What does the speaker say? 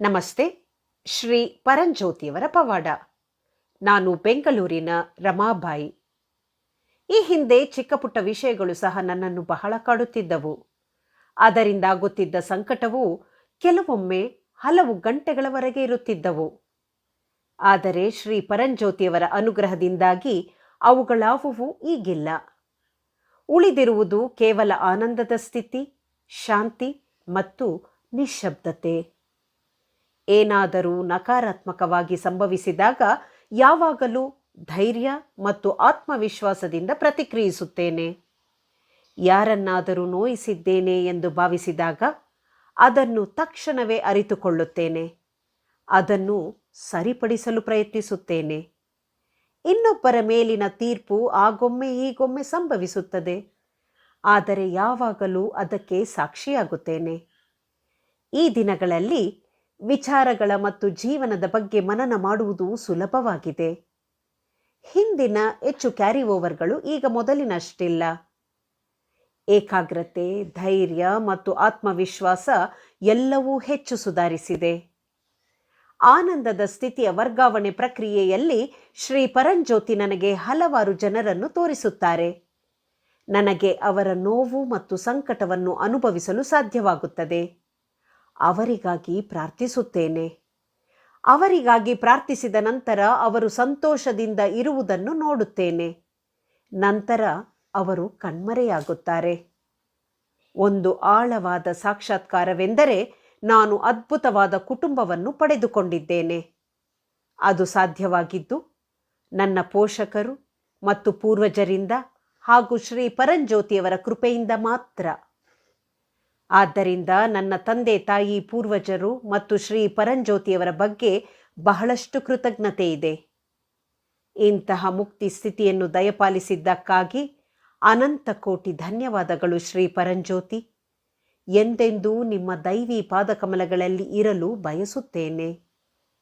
ನಮಸ್ತೆ, ಶ್ರೀ ಪರಂಜ್ಯೋತಿಯವರ ಪವಾಡ. ನಾನು ಬೆಂಗಳೂರಿನ ರಮಾಬಾಯಿ. ಈ ಹಿಂದೆ ಚಿಕ್ಕಪುಟ್ಟ ವಿಷಯಗಳು ಸಹ ನನ್ನನ್ನು ಬಹಳ ಕಾಡುತ್ತಿದ್ದವು. ಅದರಿಂದ ಆಗುತ್ತಿದ್ದ ಸಂಕಟವು ಕೆಲವೊಮ್ಮೆ ಹಲವು ಗಂಟೆಗಳವರೆಗೆ ಇರುತ್ತಿದ್ದವು. ಆದರೆ ಶ್ರೀ ಪರಂಜ್ಯೋತಿಯವರ ಅನುಗ್ರಹದಿಂದಾಗಿ ಅವುಗಳಾವುವು ಈಗಿಲ್ಲ. ಉಳಿದಿರುವುದು ಕೇವಲ ಆನಂದದ ಸ್ಥಿತಿ, ಶಾಂತಿ ಮತ್ತು ನಿಶ್ಶಬ್ದತೆ. ಏನಾದರೂ ನಕಾರಾತ್ಮಕವಾಗಿ ಸಂಭವಿಸಿದಾಗ ಯಾವಾಗಲೂ ಧೈರ್ಯ ಮತ್ತು ಆತ್ಮವಿಶ್ವಾಸದಿಂದ ಪ್ರತಿಕ್ರಿಯಿಸುತ್ತೇನೆ. ಯಾರನ್ನಾದರೂ ನೋಯಿಸಿದ್ದೇನೆ ಎಂದು ಭಾವಿಸಿದಾಗ ಅದನ್ನು ತಕ್ಷಣವೇ ಅರಿತುಕೊಳ್ಳುತ್ತೇನೆ. ಅದನ್ನು ಸರಿಪಡಿಸಲು ಪ್ರಯತ್ನಿಸುತ್ತೇನೆ. ಇನ್ನೊಬ್ಬರ ಮೇಲಿನ ತೀರ್ಪು ಆಗೊಮ್ಮೆ ಈಗೊಮ್ಮೆ ಸಂಭವಿಸುತ್ತದೆ. ಆದರೆ ಯಾವಾಗಲೂ ಅದಕ್ಕೆ ಸಾಕ್ಷಿಯಾಗುತ್ತೇನೆ. ಈ ದಿನಗಳಲ್ಲಿ ವಿಚಾರಗಳ ಮತ್ತು ಜೀವನದ ಬಗ್ಗೆ ಮನನ ಮಾಡುವುದು ಸುಲಭವಾಗಿದೆ. ಹಿಂದಿನ ಹೆಚ್ಚು ಕ್ಯಾರಿ ಓವರ್ಗಳು ಈಗ ಮೊದಲಿನಷ್ಟಿಲ್ಲ. ಏಕಾಗ್ರತೆ, ಧೈರ್ಯ ಮತ್ತು ಆತ್ಮವಿಶ್ವಾಸ ಎಲ್ಲವೂ ಹೆಚ್ಚು ಸುಧಾರಿಸಿದೆ. ಆನಂದದ ಸ್ಥಿತಿಯ ವರ್ಗಾವಣೆ ಪ್ರಕ್ರಿಯೆಯಲ್ಲಿ ಶ್ರೀ ಪರಂಜ್ಯೋತಿ ನನಗೆ ಹಲವಾರು ಜನರನ್ನು ತೋರಿಸುತ್ತಾರೆ. ನನಗೆ ಅವರ ನೋವು ಮತ್ತು ಸಂಕಟವನ್ನು ಅನುಭವಿಸಲು ಸಾಧ್ಯವಾಗುತ್ತದೆ. ಅವರಿಗಾಗಿ ಪ್ರಾರ್ಥಿಸುತ್ತೇನೆ. ಅವರಿಗಾಗಿ ಪ್ರಾರ್ಥಿಸಿದ ನಂತರ ಅವರು ಸಂತೋಷದಿಂದ ಇರುವುದನ್ನು ನೋಡುತ್ತೇನೆ. ನಂತರ ಅವರು ಕಣ್ಮರೆಯಾಗುತ್ತಾರೆ. ಒಂದು ಆಳವಾದ ಸಾಕ್ಷಾತ್ಕಾರವೆಂದರೆ ನಾನು ಅದ್ಭುತವಾದ ಕುಟುಂಬವನ್ನು ಪಡೆದುಕೊಂಡಿದ್ದೇನೆ. ಅದು ಸಾಧ್ಯವಾಗಿದ್ದು, ನನ್ನ ಪೋಷಕರು ಮತ್ತು ಪೂರ್ವಜರಿಂದ ಹಾಗೂ ಶ್ರೀ ಪರಂಜ್ಯೋತಿಯವರ ಕೃಪೆಯಿಂದ ಮಾತ್ರ. ಆದ್ದರಿಂದ ನನ್ನ ತಂದೆ ತಾಯಿ ಪೂರ್ವಜರು ಮತ್ತು ಶ್ರೀ ಪರಂಜ್ಯೋತಿಯವರ ಬಗ್ಗೆ ಬಹಳಷ್ಟು ಕೃತಜ್ಞತೆ ಇದೆ. ಇಂತಹ ಮುಕ್ತಿ ಸ್ಥಿತಿಯನ್ನು ದಯಪಾಲಿಸಿದ್ದಕ್ಕಾಗಿ ಅನಂತ ಕೋಟಿ ಧನ್ಯವಾದಗಳು ಶ್ರೀ ಪರಂಜ್ಯೋತಿ. ಎಂದೆಂದೂ ನಿಮ್ಮ ದೈವಿ ಪಾದಕಮಲಗಳಲ್ಲಿ ಇರಲು ಬಯಸುತ್ತೇನೆ.